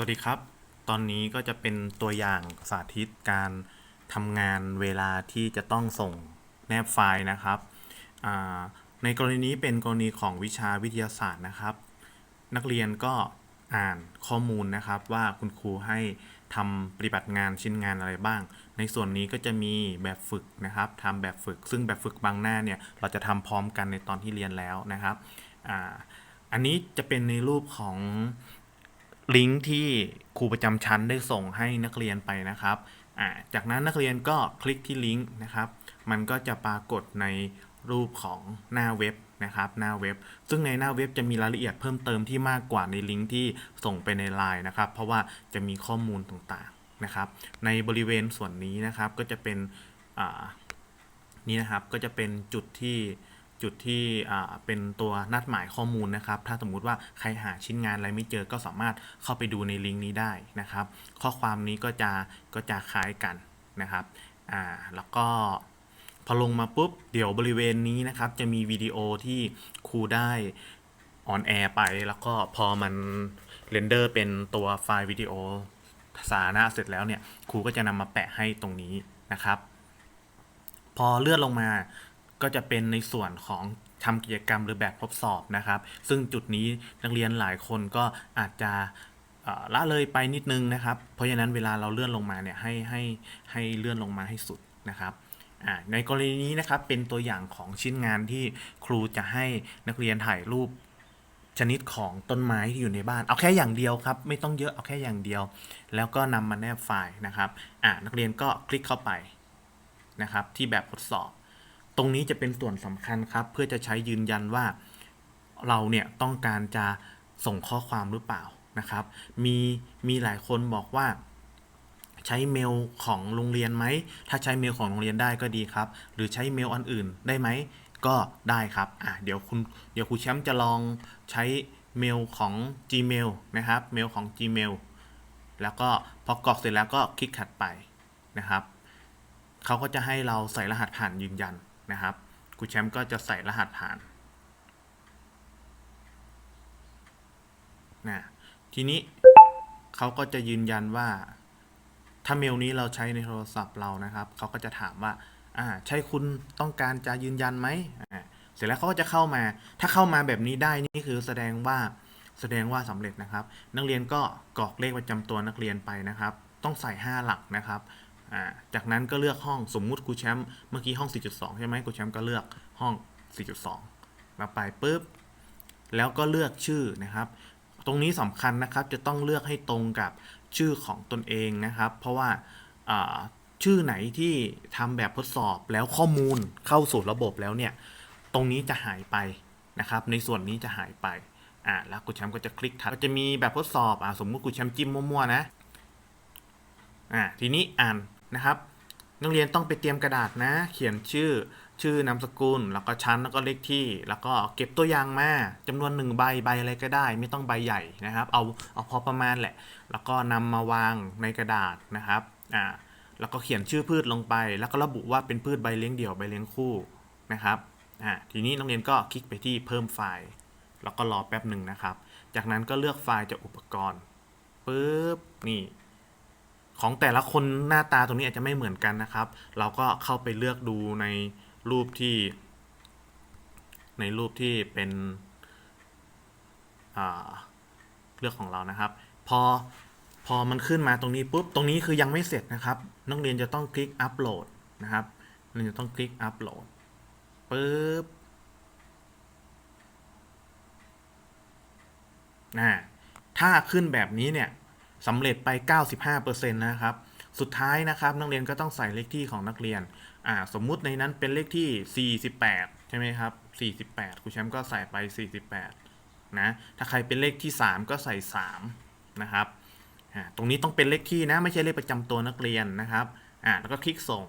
วัสดีครับ ตอนนี้ก็จะเป็นตัวอย่างสาธิตการทำงานเวลาที่จะต้องส่งแนบไฟล์นะครับ ในกรณีนี้เป็นกรณีของวิชาวิทยาศาสตร์นะครับ นักเรียนก็อ่านข้อมูลนะครับว่าคุณครูให้ทำปฏิบัติงานชิ้นงานอะไรบ้าง ในส่วนนี้ก็จะมีแบบฝึกนะครับทำแบบฝึก ซึ่งแบบฝึกบางหน้าเนี่ยเราจะทำพร้อมกันในตอนที่เรียนแล้วนะครับออันนี้จะเป็นในรูปของ ลิงก์ที่ครูประจำชั้นได้ส่งให้นักเรียนไปนะครับาจากนั้นนักเรียนก็คลิกที่ลิงก์นะครับ มันก็จะปรากฏในรูปของหน้าเว็บนะครับหน้าเว็บ ซึ่งในหน้าเว็บจะมีรายละเอียดเพิ่มเติมที่มากกว่าในลิงก์ที่ส่งไปในไลน์นะครับ เพราะว่าจะมีข้อมูลต่างๆนะครับ ในบริเวณส่วนนี้นะครับก็จะเป็นนี่นะครับก็จะเป็นจุดที่ จุดที่เป็นตัวนัดหมายข้อมูลนะครับ ถ้าสมมุติว่าใครหาชิ้นงานอะไรไม่เจอก็สามารถเข้าไปดูในลิงก์นี้ได้นะครับ ข้อความนี้ก็จะก็จะคล้ายกันนะครับอ่าแล้วก็พอลงมาปุ๊บเดี๋ยวบริเวณนี้นะครับ จะมีวิดีโอที่ครูได้ออนแอร์ไป แล้วก็พอมันเรนเดอร์เป็นตัวไฟล์วิดีโอสาธาระเสร็จแล้วเนี่ยครูก็จะนำมาแปะให้ตรงนี้นะครับ พอเลื่อนลงมา ก็จะเป็นในส่วนของทำกิจกรรมหรือแบบทดสอบนะครับ ซึ่งจุดนี้นักเรียนหลายคนก็อาจจะละเลยไปนิดนึงนะครับ เพราะฉะนั้นเวลาเราเลื่อนลงมาเนี่ยให้ให้ให้เลื่อนลงมาให้สุดนะครับในกรณีนี้นะครับเป็นตัวอย่างของชิ้นงานที่ครูจะให้นักเรียนถ่ายรูปชนิดของต้นไม้ที่อยู่ในบ้าน เอาแค่อย่างเดียวครับ ไม่ต้องเยอะเอาแค่อย่างเดียว แล้วก็นำมาแนบไฟล์นะครับนักเรียนก็คลิกเข้าไปนะครับที่แบบทดสอบ ตรงนี้จะเป็นส่วนสำคัญครับ เพื่อจะใช้ยืนยันว่าเราเนี่ยต้องการจะส่งข้อความหรือเปล่านะครับ มีมีหลายคนบอกว่า ใช้เมลของโรงเรียนไหม ถ้าใช้เมลของโรงเรียนได้ก็ดีครับ หรือใช้เมลอันอื่นได้ไหม ก็ได้ครับอะเดี๋ยวคุณเดี๋ยวครูแชมป์จะลองใช้เมลของ Gmail นะครับ เมลของ Gmail แล้วก็พอกรอกเสร็จแล้วก็คลิกถัดไปนะครับ เขาก็จะให้เราใส่รหัสผ่านยืนยัน นะครับครูแชมป์ก็จะใส่รหัสผ่านนะทีนี้เขาก็จะยืนยันว่าถ้าเมลนี้เราใช้ในโทรศัพท์เรานะครับเขาก็จะถามว่าอ่าใช่คุณต้องการจะยืนยันไหมอ่าเสร็จแล้วเขาก็จะเข้ามา ถ้าเข้ามาแบบนี้ได้นี่คือแสดงว่าแสดงว่าสำเร็จนะครับ นักเรียนก็กรอกเลขประจำตัวนักเรียนไปนะครับ ต้องใส่ 5 หลักนะครับ อ่าจากนั้นก็เลือกห้องสมมุติครูแชมป์เมื่อกี้ห้อง 4.2 ใช่ไหมครูแชมป์ก็เลือกห้อง 4.2 มาไปปุ๊บแล้วก็เลือกชื่อนะครับ ตรงนี้สำคัญนะครับจะต้องเลือกให้ตรงกับชื่อของตนเองนะครับ เพราะว่าชื่อไหนที่ทำแบบทดสอบแล้วข้อมูลเข้าสู่ระบบแล้วเนี่ย ตรงนี้จะหายไปนะครับ ในส่วนนี้จะหายไปอ่าแล้วกูแชมป์ก็จะคลิกถัดก็จะมีแบบทดสอบอ่าสมมุติกูแชมป์จิ้มมั่วๆนะอ่าทีนี้อ่าน นะครับ นักเรียนต้องไปเตรียมกระดาษนะ เขียนชื่อชื่อนามสกุล แล้วก็ชั้นแล้วก็เลขที่ แล้วก็เก็บตัวอย่างมาจำนวนหนึ่งใบใบอะไรก็ได้ ไม่ต้องใบใหญ่นะครับ เอาเอาพอประมาณแหละ แล้วก็นำมาวางในกระดาษนะครับอ่าแล้วก็เขียนชื่อพืชลงไป แล้วก็ระบุว่าเป็นพืชใบเลี้ยงเดี่ยวใบเลี้ยงคู่นะครับอ่าทีนี้นักเรียนก็คลิกไปที่เพิ่มไฟล์ แล้วก็รอแป๊บหนึ่งนะครับ จากนั้นก็เลือกไฟล์จากอุปกรณ์ปุ๊บนี่ ของแต่ละคนหน้าตาตรงนี้อาจจะไม่เหมือนกันนะครับ เราก็เข้าไปเลือกดูในรูปที่ ในรูปที่เป็นเลือกของเรานะครับ พอพอมันขึ้นมาตรงนี้ปุ๊บตรงนี้คือยังไม่เสร็จนะครับ นักเรียนจะต้องคลิกอัปโหลดนะครับนักเรียนจะต้องคลิกอัปโหลดปุ๊บอ่าถ้าขึ้นแบบนี้เนี่ย สำเร็จไป 95%นะครับ สุดท้ายนะครับนักเรียนก็ต้องใส่เลขที่ของนักเรียน อ่า สมมุติในนั้นเป็นเลขที่ 48 ใช่ไหมครับ 48ครูแชมป์ก็ใส่ไป 48 นะ ถ้าใครเป็นเลขที่ 3 ก็ใส่ 3 นะครับ อ่า ตรงนี้ต้องเป็นเลขที่นะ ไม่ใช่เลขประจำตัวนักเรียนนะครับ อ่า แล้วก็คลิกส่ง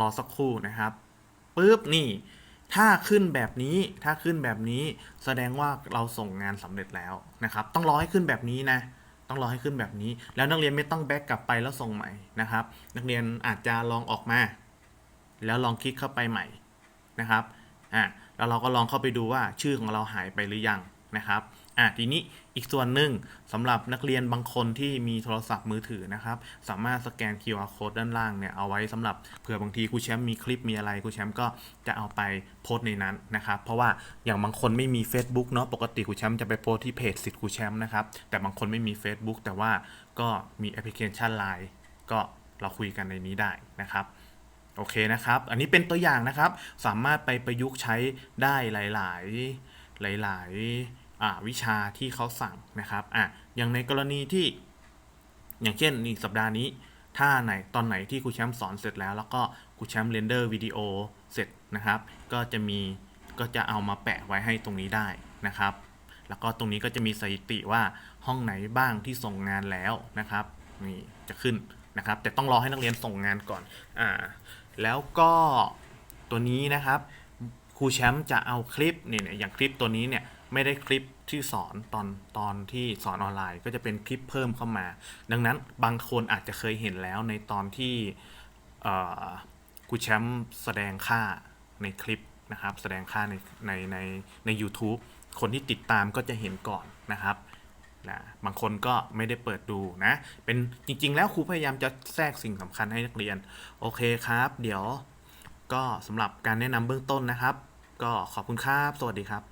รอสักครู่นะครับปุ๊บ นี่ ถ้าขึ้นแบบนี้ถ้าขึ้นแบบนี้แสดงว่าเราส่งงานสำเร็จแล้วนะครับ ต้องรอให้ขึ้นแบบนี้นะ ต้องรอให้ขึ้นแบบนี้ แล้วนักเรียนไม่ต้องแบ็กกลับไปแล้วส่งใหม่นะครับ นักเรียนอาจจะลองออกมา แล้วลองคลิกเข้าไปใหม่นะครับอ่าแล้วเราก็ลองเข้าไปดูว่าชื่อของเราหายไปหรือยังนะครับ อะทีนี้อีกส่วนหนึ่งสำหรับนักเรียนบางคนที่มีโทรศัพท์มือถือนะครับ สามารถสแกน QR code ด้านล่างเนี่ยเอาไว้สำหรับเผื่อบางทีครูแชมป์มีคลิปมีอะไรครูแชมป์ก็จะเอาไปโพสในนั้นนะครับ เพราะว่าอย่างบางคนไม่มี Facebook เนาะปกติครูแชมป์จะไปโพสที่เพจสิทธิ์ครูแชมป์นะครับ แต่บางคนไม่มี Facebook แต่ว่าก็มีแอปพลิเคชัน Line ก็เราคุยกันในนี้ได้นะครับโอเคนะครับ อันนี้เป็นตัวอย่างนะครับ สามารถไปประยุกต์ใช้ได้หลาย ๆ หลาย ๆ วิชาที่เขาสั่งนะครับอะอย่างในกรณีที่ อย่างเช่นนี่สัปดาห์นี้ ถ้าไหนตอนไหนที่ครูแชมป์สอนเสร็จแล้ว แล้วก็ครูแชมป์เรนเดอร์วิดีโอเสร็จนะครับ ก็จะมีก็จะเอามาแปะไว้ให้ตรงนี้ได้นะครับ แล้วก็ตรงนี้ก็จะมีสถิติว่าห้องไหนบ้างที่ส่งงานแล้วนะครับนี่จะขึ้นนะครับ แต่ต้องรอให้นักเรียนส่งงานก่อนอ่าแล้วก็ตัวนี้นะครับครูแชมป์จะเอาคลิปเนี่ยเนี่ยอย่างคลิปตัวนี้เนี่ย ไม่ได้คลิปที่สอนตอนตอนที่สอนออนไลน์ ก็จะเป็นคลิปเพิ่มเข้ามา ดังนั้นบางคนอาจจะเคยเห็นแล้วในตอนที่เอ่อครูแชมป์แสดงค่าในคลิปนะครับแสดงค่าในในในใน u t u b e คนที่ติดตามก็จะเห็นก่อนนะครับนะบางคนก็ไม่ได้เปิดดูนะ เป็นจริง ๆ แล้วครูพยายามจะแทรกสิ่งสำคัญให้นักเรียน โอเคครับ เดี๋ยวก็สำหรับการแนะนำเบื้องต้นนะครับ ก็ขอบคุณครับ สวัสดีครับ